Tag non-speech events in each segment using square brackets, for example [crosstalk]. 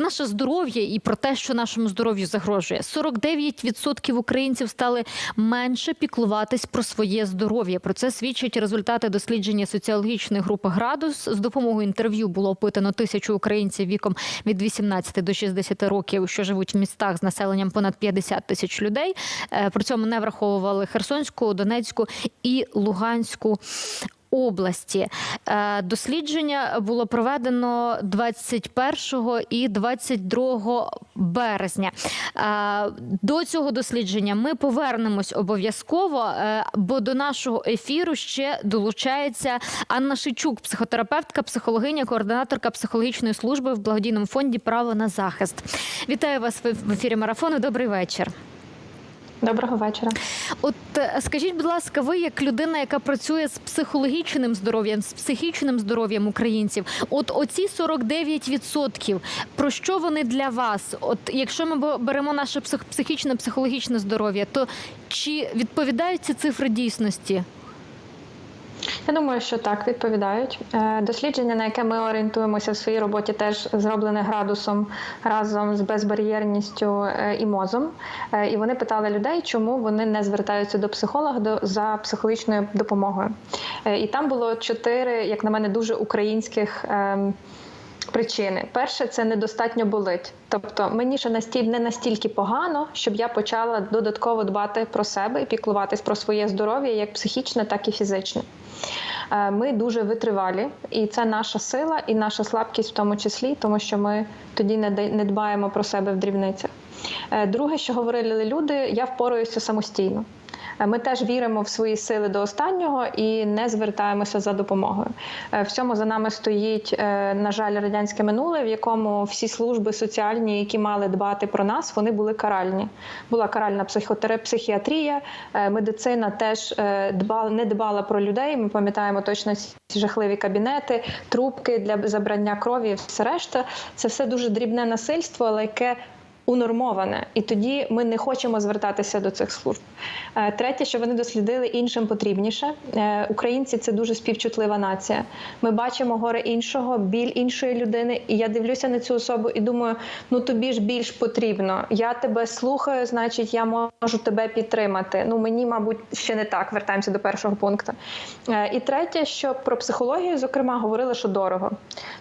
наше здоров'я і про те, що нашому здоров'ю загрожує. 49% українців стали менше піклуватись про своє здоров'я. Про це свідчать результати дослідження соціологічної групи градус. З допомогою інтерв'ю було опитано тисячу українців віком від 18 до 60 років, що живуть в містах з населенням понад 50 тисяч людей. Е, При цьому не враховували Херсонську, Донецьку і Луганську. Області Е, дослідження було проведено 21 і 22 березня. Е, До цього дослідження ми повернемось обов'язково, е, бо до нашого ефіру ще долучається Анна Шичук, психотерапевтка, психологиня, координаторка психологічної служби в благодійному фонді Право на захист. Вітаю вас в в ефірі марафону. Добрий вечір. Доброго вечора. От е, скажіть, будь ласка, ви як людина, яка працює з психологічним здоров'ям, з психічним здоров'ям українців, от оці 49%, про що вони для вас? От якщо ми беремо наше псих- психічне, психологічне здоров'я, то чи відповідають ці цифри дійсності? Я думаю, що так відповідають. Е, Дослідження, на яке ми орієнтуємося в своїй роботі, теж зроблене градусом разом з безбар'єрністю е, і мозом. Е, І вони питали людей, чому вони не звертаються до психолога за психологічною допомогою. І там було чотири, як на мене, дуже українських. Причини перше це недостатньо болить. Тобто мені ще настіль не настільки погано, щоб я почала додатково дбати про себе і піклуватись про своє здоров'я, як психічне, так і фізичне. Е, Ми дуже витривалі, і це наша сила і наша слабкість в тому числі, тому що ми тоді не дбаємо про себе в дрібницях. Е, Друге, що говорили люди, я впораюся самостійно. Е, Ми теж віримо в свої сили до останнього і не звертаємося за допомогою. Е, В цьому за нами стоїть, е, на жаль, радянське минуле, в якому всі служби соціальні, які мали дбати про нас, вони були каральні. Була каральна психотера- психіатрія, медицина теж дбала, не дбала про людей. Ми пам'ятаємо точно ці жахливі кабінети, трубки для забрання крові, все решта. Це все дуже дрібне насильство, але яке унормоване, і тоді ми не хочемо звертатися до цих служб. Е, Третє, що вони дослідили іншим потрібніше. Е, Українці це дуже співчутлива нація. Ми бачимо горе іншого, біль іншої людини. І я дивлюся на цю особу і думаю: ну тобі ж більш потрібно. Я тебе слухаю, значить, я можу тебе підтримати. Ну мені, мабуть, ще не так. Вертаємося до першого пункту. Е, І третє, що про психологію, зокрема, говорили, що дорого.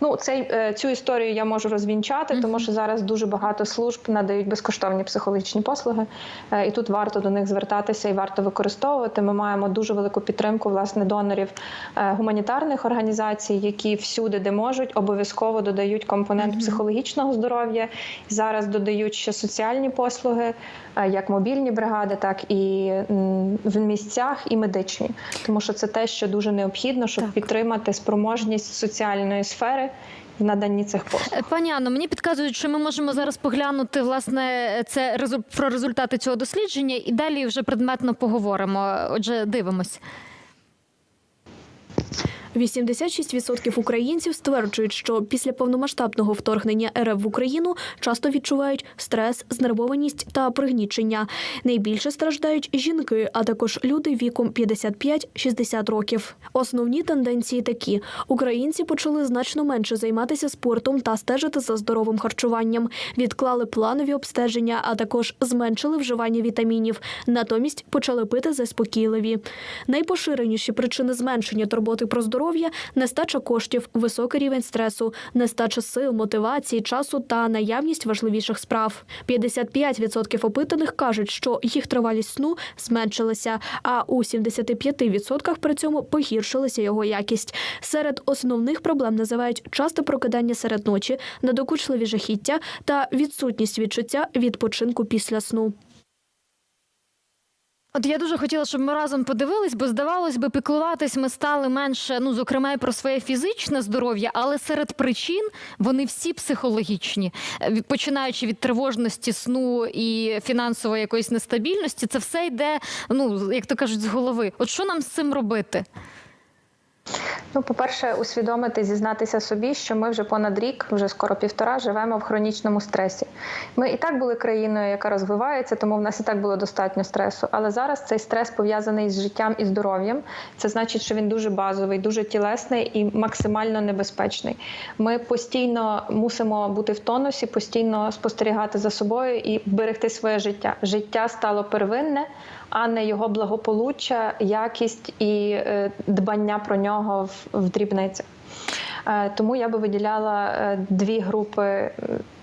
Ну, цей цю історію я можу розвінчати, тому що зараз дуже багато служб надають безкоштовні психологічні послуги, Е, і тут варто до них звертатися і варто використовувати. Ми маємо дуже велику підтримку власне донорів е, гуманітарних організацій, які всюди, де можуть, обов'язково додають компонент психологічного здоров'я. Зараз додають ще соціальні послуги, е, як мобільні бригади, так і в місцях, і медичні, тому що це те, що дуже необхідно, щоб Так. підтримати спроможність соціальної сфери в наданні цих послуг. Е, Пані Анно, мені підказують, що ми можемо зараз поглянути власне це про результати цього дослідження і далі вже предметно поговоримо. Отже, дивимось. 86% українців стверджують, що після повномасштабного вторгнення РФ в Україну часто відчувають стрес, знервованість та пригнічення. Найбільше страждають жінки, а також люди віком 55-60 років. Основні тенденції такі: українці почали значно менше займатися спортом та стежити за здоровим харчуванням, відклали планові обстеження, а також зменшили вживання вітамінів. Натомість почали пити заспокійливі. Найпоширеніші причини зменшення турботи про здоров'я нестача коштів, високий рівень стресу, нестача сил, мотивації, часу та наявність важливіших справ. 55% опитаних кажуть, що їх тривалість сну зменшилася, а у 75% при цьому погіршилася його якість. Серед основних проблем називають часте прокидання серед ночі, надокучливі жахіття та відсутність відчуття відпочинку після сну. От я дуже хотіла, щоб ми разом подивились, бо здавалось би, піклуватись ми стали менше, ну зокрема і про своє фізичне здоров'я, але серед причин вони всі психологічні, Е, починаючи від тривожності, сну і фінансової якоїсь нестабільності, це все йде, ну як то кажуть, з голови. От що нам з цим робити? Ну, по-перше, усвідомити, зізнатися собі, що ми вже понад рік, вже скоро півтора, живемо в хронічному стресі. Ми і так були країною, яка розвивається, тому в нас і так було достатньо стресу. Але зараз цей стрес пов'язаний з життям і здоров'ям. Це значить, що він дуже базовий, дуже тілесний і максимально небезпечний. Ми постійно мусимо бути в тонусі, постійно спостерігати за собою і берегти своє життя. Життя стало первинне а не його благополуччя, якість і е, дбання про нього в, дрібницях. Е, Тому я би виділяла е, дві групи е,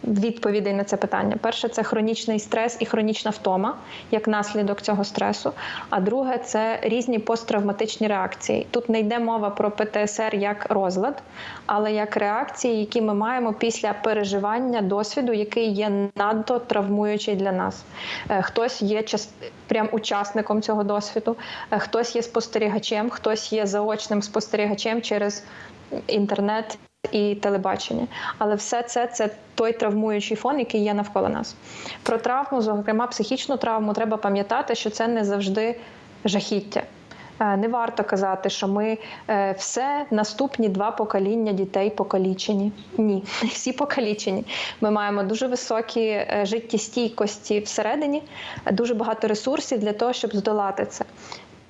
відповідей на це питання. Перше це хронічний стрес і хронічна втома як наслідок цього стресу. А друге це різні посттравматичні реакції. Тут не йде мова про ПТСР як розлад, але як реакції, які ми маємо після переживання досвіду, який є надто травмуючий для нас. Е, Хтось є прям учасником цього досвіду, е, хтось є спостерігачем, хтось є заочним спостерігачем через інтернет і телебачення. Але все це це той травмуючий фон, який є навколо нас. Про травму, зокрема психічну травму, треба пам'ятати, що це не завжди жахіття. Е, Не варто казати, що ми е, все наступні два покоління дітей покалічені. Ні, не [laughs] всі покалічені. Ми маємо дуже високі е, життєстійкості всередині, дуже багато ресурсів для того, щоб здолати це.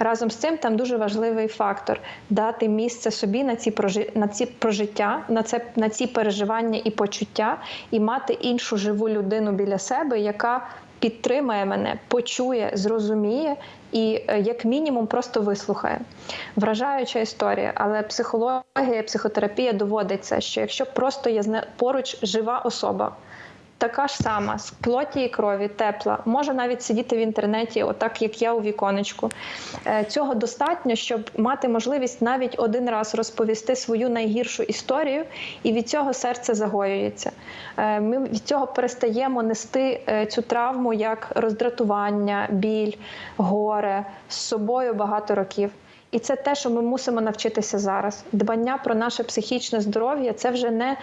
Разом з цим там дуже важливий фактор дати місце собі на ці на ці прожиття, на це на ці переживання і почуття, і мати іншу живу людину біля себе, яка підтримає мене, почує, зрозуміє і е, як мінімум просто вислухає. Вражаюча історія, але психологія, психотерапія доводиться, що якщо просто є поруч жива особа. Така ж сама з плоті і крові, тепла, може навіть сидіти в інтернеті, отак як я у віконечку. Е, Цього достатньо, щоб мати можливість навіть один раз розповісти свою найгіршу історію, і від цього серце загоюється. Е, Ми від цього перестаємо нести е, цю травму як роздратування, біль, горе з собою багато років. І це те, що ми мусимо навчитися зараз. Дбання про наше психічне здоров'я це вже не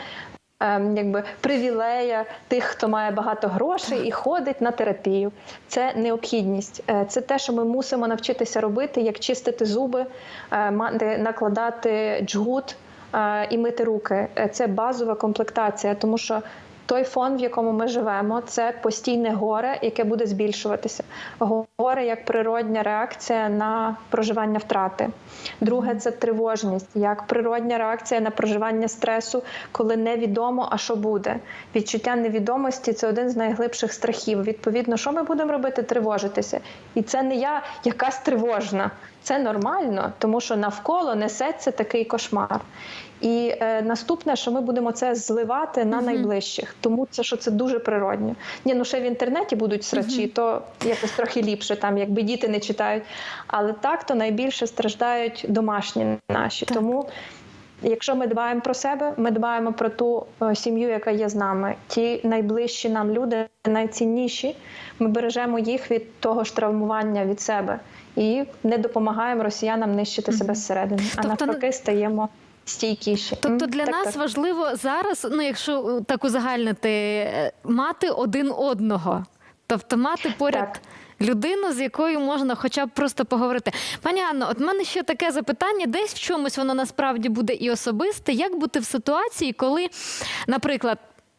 якби привілея тих, хто має багато грошей і ходить на терапію. Це необхідність. Е, Це те, що ми мусимо навчитися робити, як чистити зуби, е, накладати джгут е, і мити руки. Це базова комплектація, тому що. Той фон, в якому ми живемо, це постійне горе, яке буде збільшуватися. Горе як природня реакція на проживання втрати. Друге це тривожність, як природня реакція на проживання стресу, коли невідомо, а що буде. Відчуття невідомості це один з найглибших страхів. Відповідно, що ми будемо робити? Тривожитися. І це не я якась тривожна. Це нормально, тому що навколо несеться такий кошмар. І е, наступне, що ми будемо це зливати на найближчих, тому це що це дуже природньо. Ні, ну ще в інтернеті будуть срачі, то якось трохи ліпше, там якби діти не читають. Але так то найбільше страждають домашні наші. Так. Тому, якщо ми дбаємо про себе, ми дбаємо про ту е, сім'ю, яка є з нами. Ті найближчі нам люди, найцінніші. Ми бережемо їх від того ж травмування від себе і не допомагаємо росіянам нищити себе зсередини, а Тобто, навпаки стаємо стійкіші. Тобто для так, нас так. важливо зараз, ну якщо е, так узагальнити, е, мати один одного, тобто мати поряд. Так. Людину, з якою можна хоча б просто поговорити. Пані Анно, от в мене ще таке запитання, десь в чомусь воно насправді буде і особисте. Як бути в ситуації, коли, наприклад,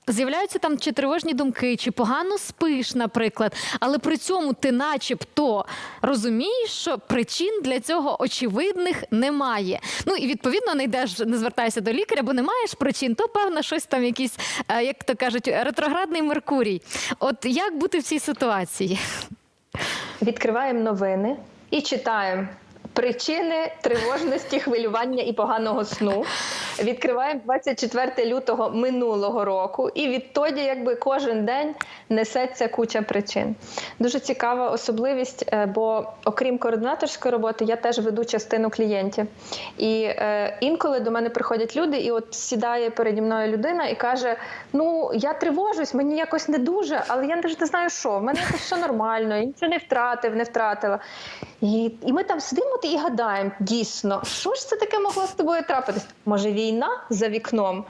з'являються там чи тривожні думки, чи погано спиш, наприклад, але при цьому ти начебто розумієш, що причин для цього очевидних немає. Ну і відповідно не йдеш, не звертаєшся до лікаря, бо не маєш причин, то певно щось там якийсь, е, як то кажуть, ретроградний Меркурій. От як бути в цій ситуації? Відкриваємо новини і читаємо. Причини тривожності, хвилювання і поганого сну. Відкриваємо 24 лютого минулого року, і відтоді, якби кожен день несеться куча причин. Дуже цікава особливість, е, бо окрім координаторської роботи, я теж веду частину клієнтів. І е, інколи до мене приходять люди, і от сідає переді мною людина і каже: Ну, я тривожусь, мені якось не дуже, але я навіть не знаю, що. В мене все нормально, я нічого не втратив, не втратила. І, і ми там сидимо і гадаємо, дійсно, що ж це таке могло з тобою трапитись? Може, війна за вікном?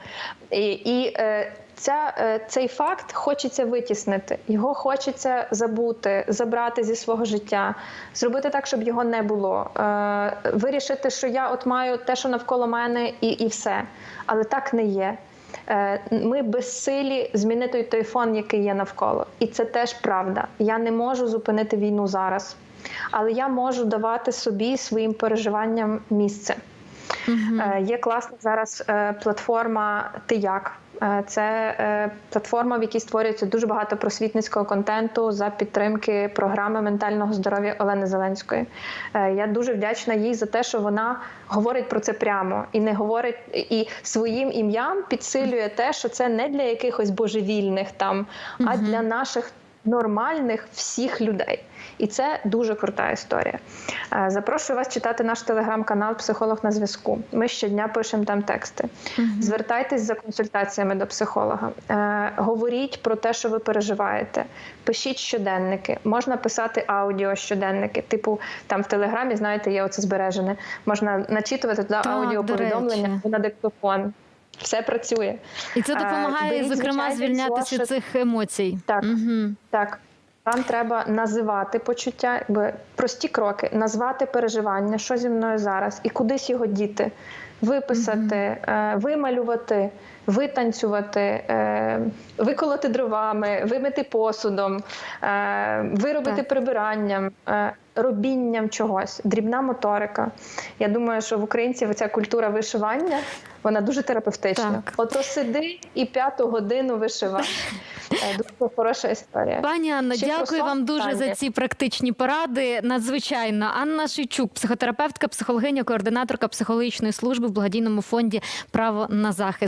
І, і е, ця, е, цей факт хочеться витіснити. Його хочеться забути, забрати зі свого життя, зробити так, щоб його не було. Е, Вирішити, що я от маю те, що навколо мене, і, і все. Але так не є. Ми безсилі змінити той фон, який є навколо. І це теж правда. Я не можу зупинити війну зараз, але я можу давати собі своїм переживанням місце. Е, Є класна зараз е, платформа Ти як. Е, Це платформа, в якій створюється дуже багато просвітницького контенту за підтримки програми ментального здоров'я Олени Зеленської. Я дуже вдячна їй за те, що вона говорить про це прямо і не говорить і своїм ім'ям підсилює те, що це не для якихось божевільних там, а для наших нормальних всіх людей. І це дуже крута історія. Е, Запрошую вас читати наш телеграм-канал Психолог на зв'язку. Ми щодня пишемо там тексти. Звертайтесь за консультаціями до психолога. Е, Говоріть про те, що ви переживаєте. Пишіть щоденники. Можна писати аудіо щоденники. Типу, там в телеграмі, знаєте, є оце збережене. Можна начитувати туди аудіоповідомлення на диктофон. Все працює. І це Е, допомагає, беріть зокрема, звільнятися цих емоцій. Так. Угу. Так. Вам треба називати почуття, якби прості кроки, назвати переживання, що зі мною зараз, і кудись його діти, виписати, е, вималювати, витанцювати, е, виколоти дровами, вимити посудом, е, виробити Так. прибиранням, е, робінням чогось, дрібна моторика. Я думаю, що в українців ця культура вишивання вона дуже терапевтична. Так. Ото сиди і п'яту годину вишивай. [laughs] Е, хороша історія. Пані Анно, Ще дякую вам дуже за ці практичні поради. Надзвичайно. Анна Шичук, психотерапевтка, психологиня, координаторка психологічної служби в благодійному фонді Право на захист.